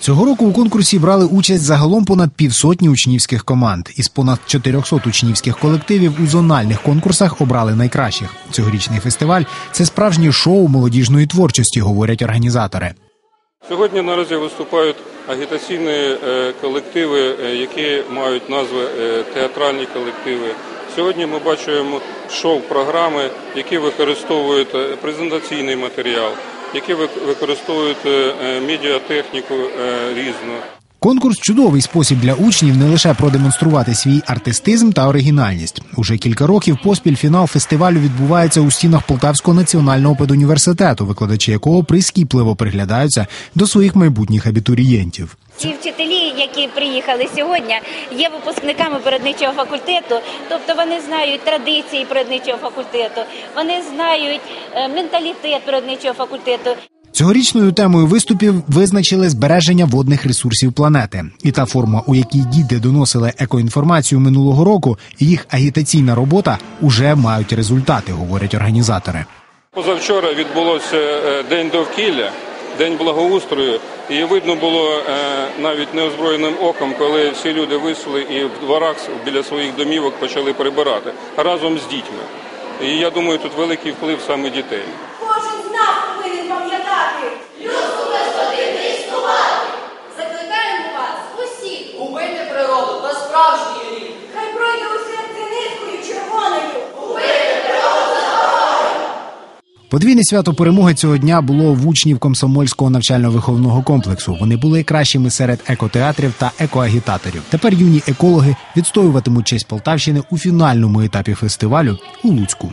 Цього року у конкурсі брали участь загалом понад півсотні учнівських команд. Із понад 400 учнівських колективів у зональних конкурсах обрали найкращих. Цьогорічний фестиваль це справжнє шоу молодіжної творчості, говорять організатори. Сьогодні наразі виступають агітаційні е, колективи, е, які мають назви е, театральні колективи. Сьогодні ми бачимо шоу-програми, які використовують презентаційний матеріал, які вик- використовують е, медіатехніку е, різну. Конкурс чудовий спосіб для учнів не лише продемонструвати свій артистизм та оригінальність. Уже кілька років поспіль фінал фестивалю відбувається у стінах Полтавського національного педуніверситету, викладачі якого прискіпливо приглядаються до своїх майбутніх абітурієнтів. Ці вчителі, які приїхали сьогодні, є випускниками природничого факультету, тобто вони знають традиції природничого факультету, вони знають е, менталітет природничого факультету. Цьогорічною темою виступів визначили збереження водних ресурсів планети. І та форма, у якій діти доносили екоінформацію минулого року, і їх агітаційна робота уже мають результати, говорять організатори. Позавчора відбулося е, день довкілля, день благоустрою, і видно було е, навіть неозброєним оком, коли всі люди вийшли і в дворах біля своїх домівок почали прибирати разом з дітьми. І я думаю, тут великий вплив саме дітей. Подвійне свято перемоги цього дня було в учнів комсомольського навчально-виховного комплексу. Вони були кращими серед екотеатрів та екоагітаторів. Тепер юні екологи відстоюватимуть честь Полтавщини у фінальному етапі фестивалю у Луцьку.